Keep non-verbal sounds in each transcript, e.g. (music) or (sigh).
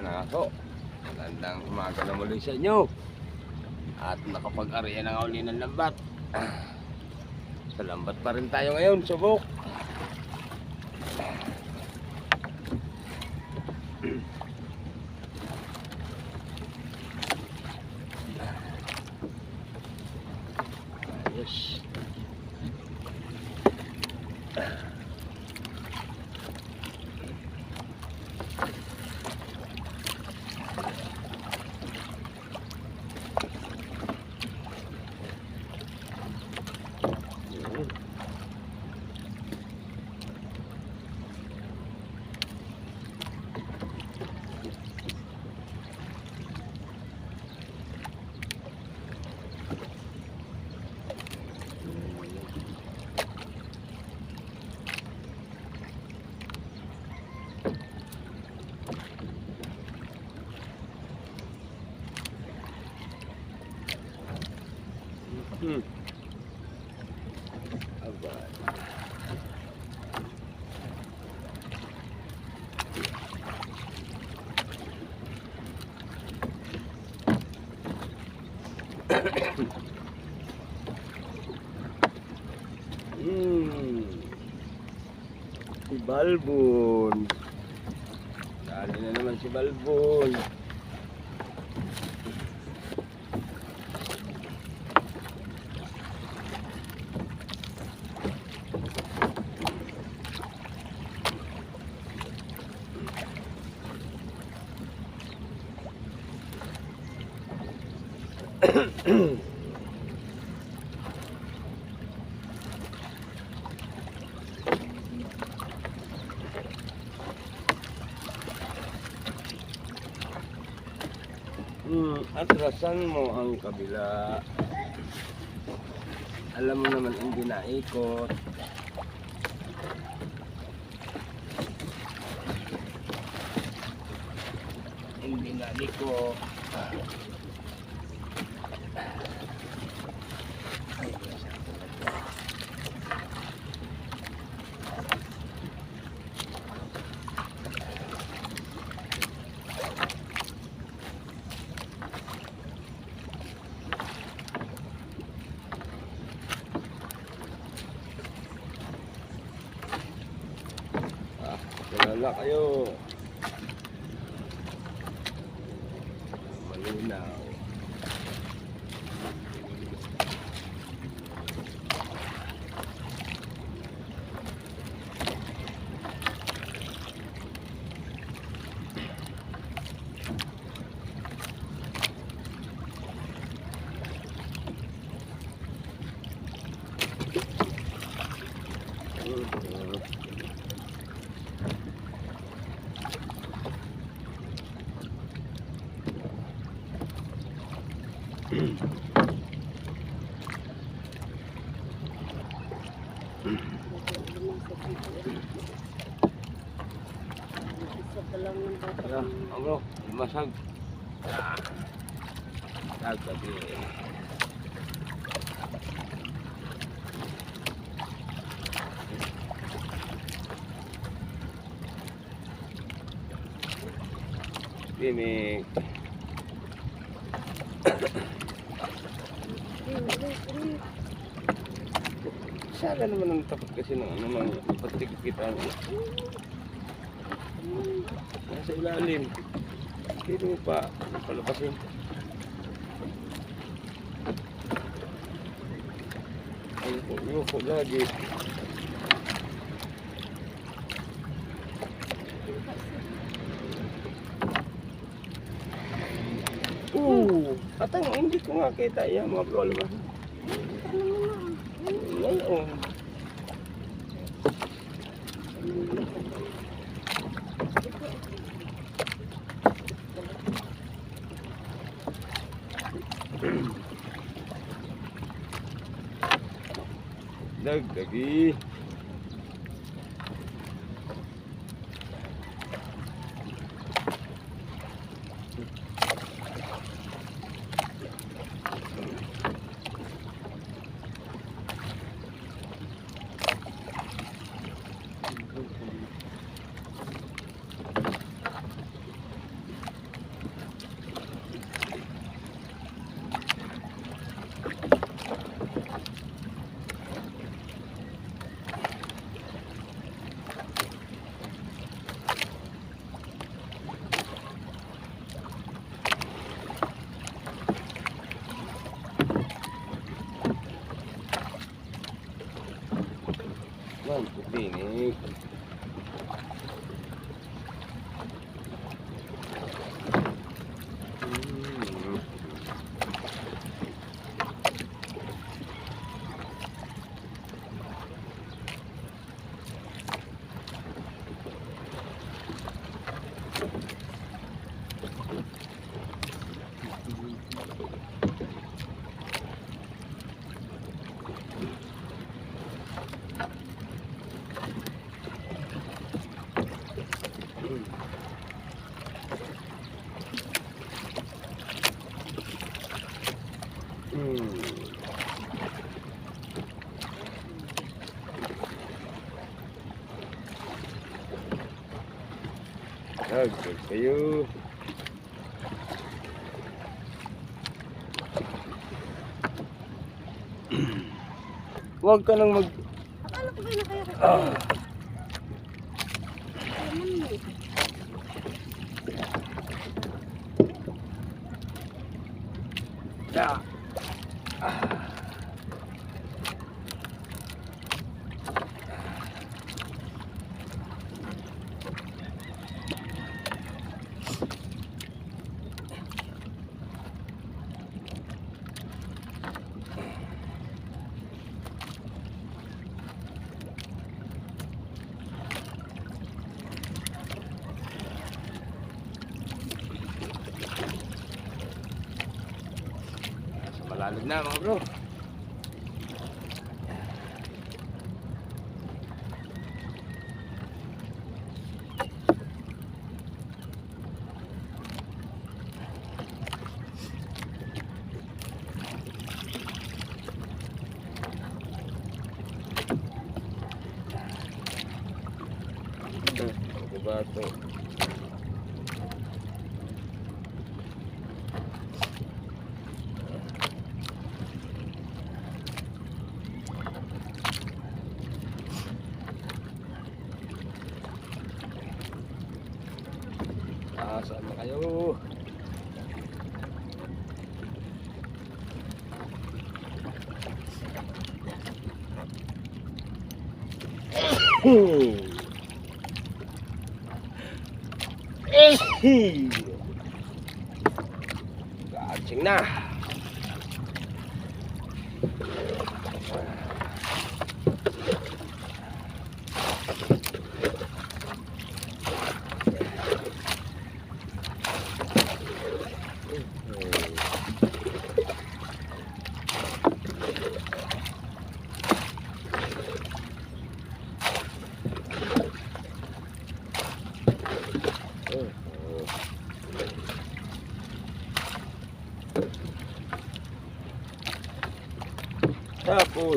na ako. Magandang umaga na muli sa inyo. At nakapag-ariya na nga uli ng lambat. (clears throat) Sa lambat pa rin tayo ngayon, subok. Hmm. Si Balbon. Dali na naman si Balbon. Hmm, atrasan mo ang kabila. Alam mo naman ang dinaikot. Hindi naliko. Ah, kilala kayo. Malinaw. Pa lang ng bata. Ya, ano, lumasag. Ah. Nagsabi. Pinik. Sana naman ang tapat kasi ng ano ng patikit kita. Nasa ilalim. Hindi mo pa palapasin. Ayoko, ayoko lagi. Oo, atang hindi ko nga kita yan mga problema. Ngayon. Dag, dagi. ผมคิดดีนี้ Agad kayo. Huwag ka nang mag... Akala ko ba na kaya? Ah. Malalim na mga bro. Gaching na.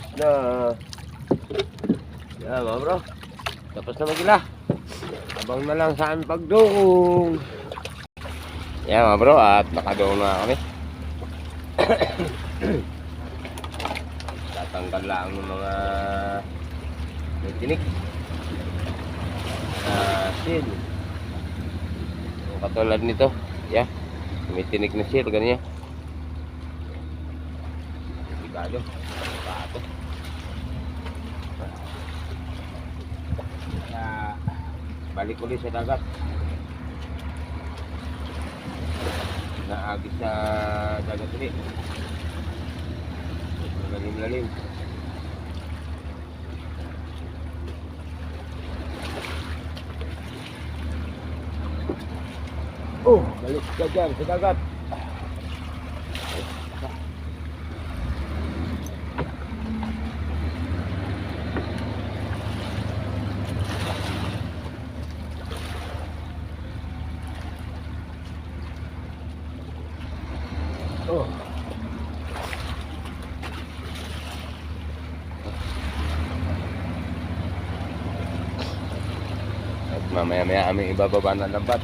Tapos na. Yan mga bro. Tapos na magila. Abang na lang sa aming pagdung. Yan mga bro at nakadung na kami. Tatanggal lang ng mga may tinik. Ah, seal. Katulad nito. Yeah. May tinik na seal ganyan. Delikado. Balik ulit sa dagat. Naagis sa dagat ulit. Malalim-lalim. Oh, balik ka dyan sa dagat. At mamaya-maya aming ibababa ng lambat.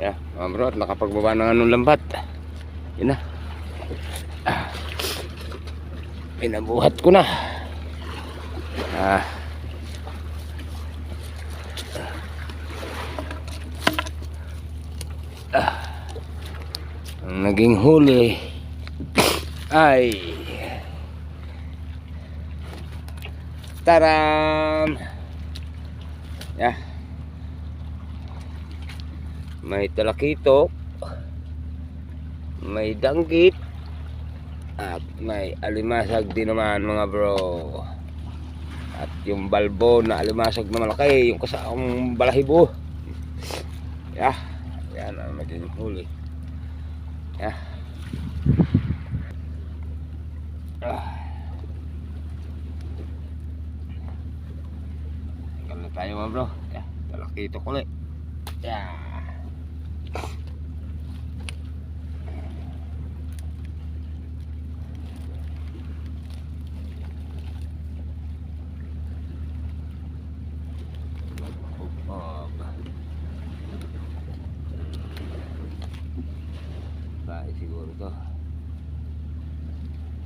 Yeah, mga bro, nakapagbaba ng anong lambat. Yun na. Ah. Pinabuhat ko na. Ah. ang naging huli ay taram yeah. may talakito may danggit at may alimasag din naman mga bro. At yung balbo na alimasag na malaki yung kasamang balahibo. Yeah. Yan ang naging huli. Yeah ah. Tingnan na tayo mga bro yeah talakito ko ulit yeah Bob. Bahay siguro to.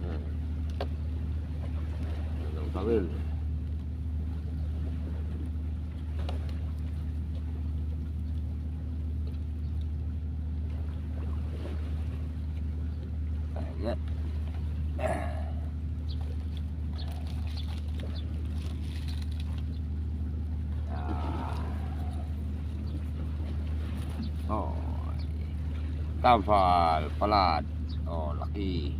Hmm. Anong tawil? Tampal, palad. Oh, laki.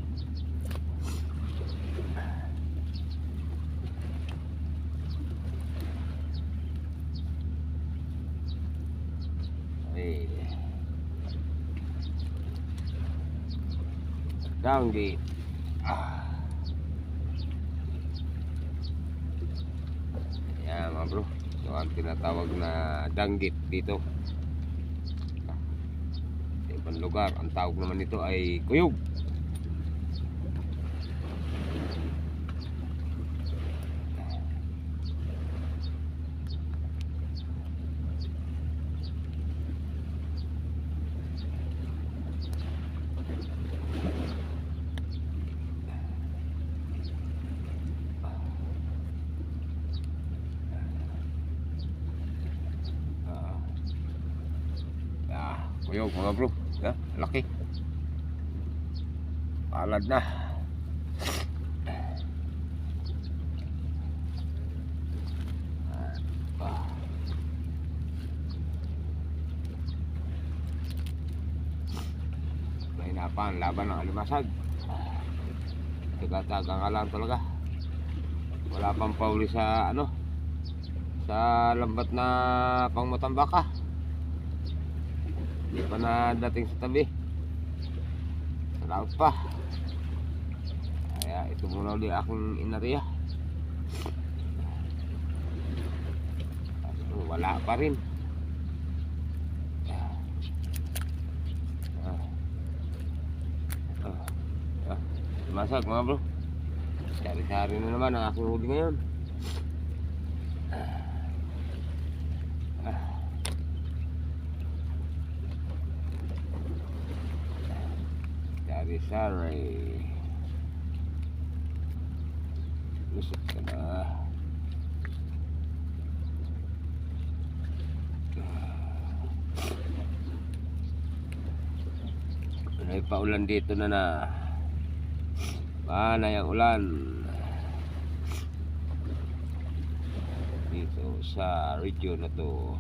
Eh. Danggit. Ah. Yan mga bro. So ang tinatawag na danggit dito lugar. Ang tawag naman nito ay kuyog. Ah. Ah, kuyog mga bro. Ya, laki. Palad na. Ah. Mahinapan, laban ng alimasag. Taga-taga nga lang talaga. Wala pang pauli sa ano, sa lambat na pangmatambaka. Hindi pa na dating sa tabi. Sa laot pa. Kaya ito muna ulit aking inariya. Kaso wala pa rin. Ah. Ah. Ah. Masag mga bro. Sari-sari na naman ang aking huli ngayon. Sari-sari. Lusot ka na. May paulan dito na na. Panay ang ulan. Dito sa region na to.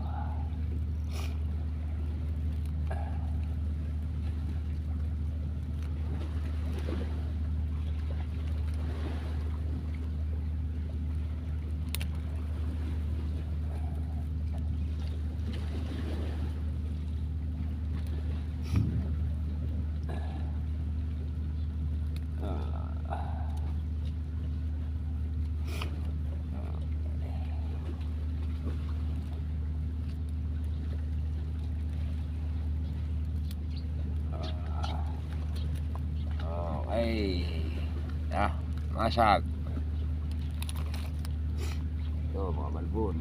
Ah, masag. Ito, mga balbon.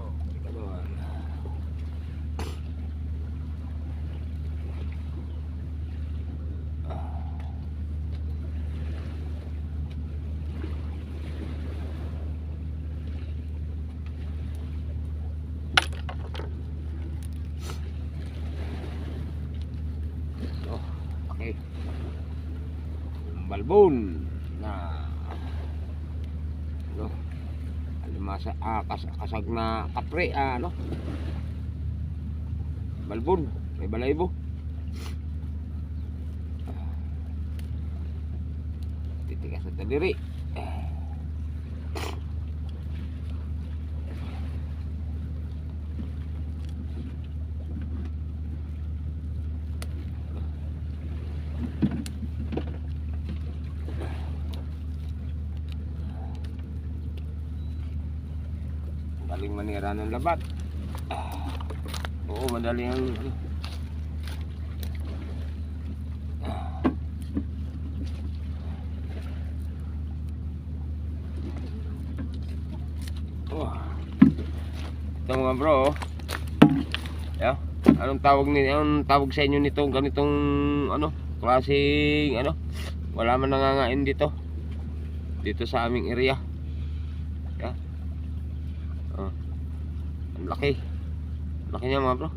Oh, teka doon. Balbon na ano alimasa ah, kas, kasag na kapre ah, ano? Balbon may balaybo. Titigas sa taliri Galing manira ng labat. Ah, Oo, madali ang. Ah. Oh. Ito mga bro. oh. Yeah. Anong tawag ni anong tawag sa inyo nitong ganitong ano, klaseng ano? Wala man nangangain dito. Dito sa aming area. Yeah. Oh. Ang laki. Laki niya mga bro.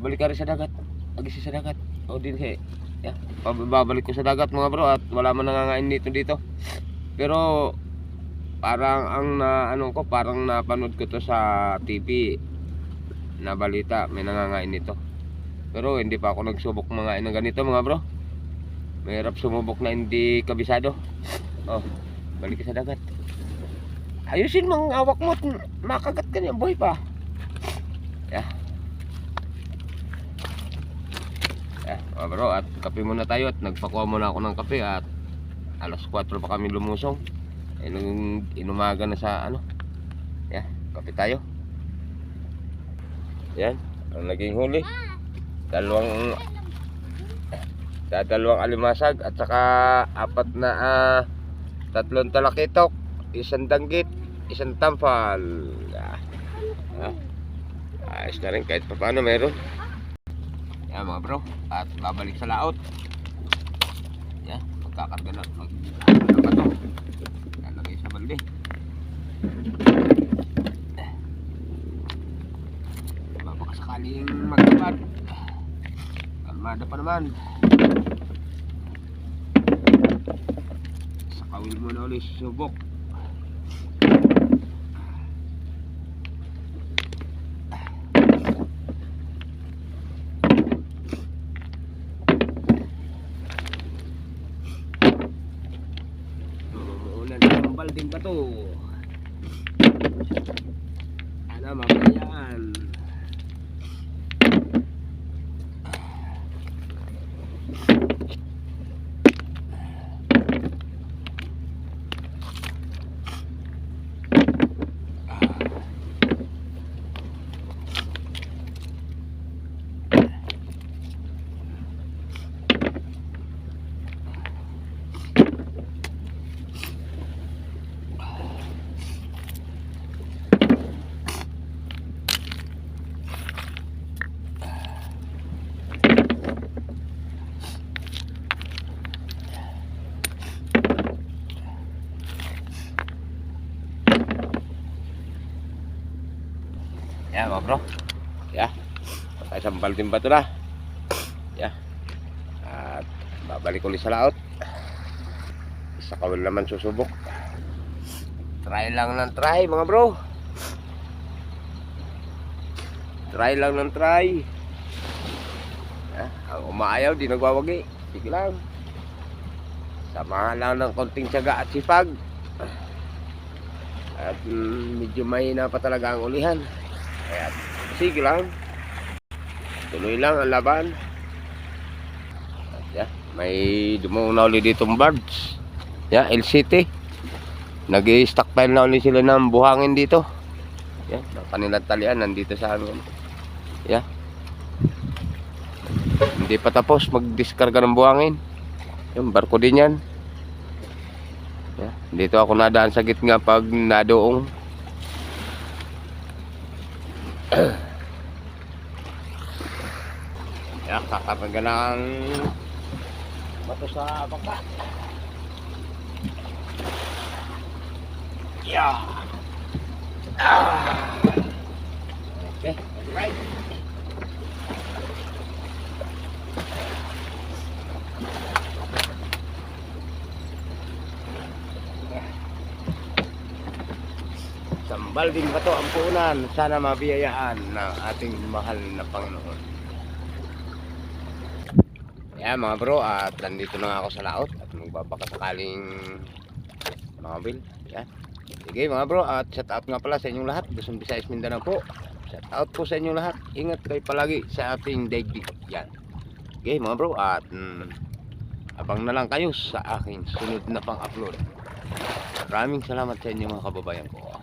Balik ka rin sa dagat. Agis sa dagat. O din kay. Yeah. Babalik ko sa dagat mga bro at wala man nangangain dito dito. Pero parang ang na ano ko parang napanood ko to sa TV na balita may nangangain nito. Pero hindi pa ako nagsubok mga ng ganito mga bro. Mahirap sumubok na hindi kabisado. Oh, balik ka sa dagat. Ayusin mong awak mo at makagat ka niya, boy pa. Yeah. Yeah, mga bro, at kape muna tayo at nagpakuha muna ako ng kape at alas 4 pa kami lumusong. Eh, nung inumaga na sa ano. Yeah, kape tayo. Yan, ang naging huli. Dalawang sa dalawang alimasag at saka apat na ah, tatlong talakitok isang danggit, isang tampal. Ah. Ah. Ayos na rin kahit pa paano meron. Yan mga bro. At babalik sa laot. Yan. Magkakarga na. Magkakarga pa to. Lalagay sa balde. Mapakasakaling magkabad. Kalmada pa naman. Sa kawil mo na ulit subok. Una na kambal din pa to. Ano mamayan. Yan mga bro. Ya. Ay sampal din ba ito na? Ya. At babalik ulit sa laot. Sa kawal naman susubok. Try lang ng try mga bro. Try lang ng try. Ya. Ang umaayaw di nagwawagi. Sige lang. Samahan lang ng konting tiyaga at sipag. At mm, medyo mahina pa talaga ang ulihan. Kaya sige lang. Tuloy lang ang laban. Yeah, may dumong na ulit ditong birds. Yeah, LCT. Nag-stockpile na ulit sila ng buhangin dito. Yeah, ang kanilang talian nandito sa amin. Yeah. Hindi pa tapos mag-discarga ng buhangin. Yung barko din yan. Yeah. Dito ako nadaan sa gitna pag nadoong (coughs) Yan, kakarga ng bato sa baka. Yeah. Ah. Okay, right. Sambal din ba to ang punan? Sana mabiyayaan ng ating mahal na Panginoon. Yan mga bro, at nandito na ako sa laot at magbabaka sakaling mga bil. Yan. Sige mga bro, at shout out nga pala sa inyong lahat. Luzon, Visayas, Mindanao po. Shout out po sa inyong lahat. Ingat kayo palagi sa ating daigdig. Yan. Okay mga bro, at mm, abang na lang kayo sa aking sunod na pang-upload. Maraming salamat sa inyo mga kababayan ko.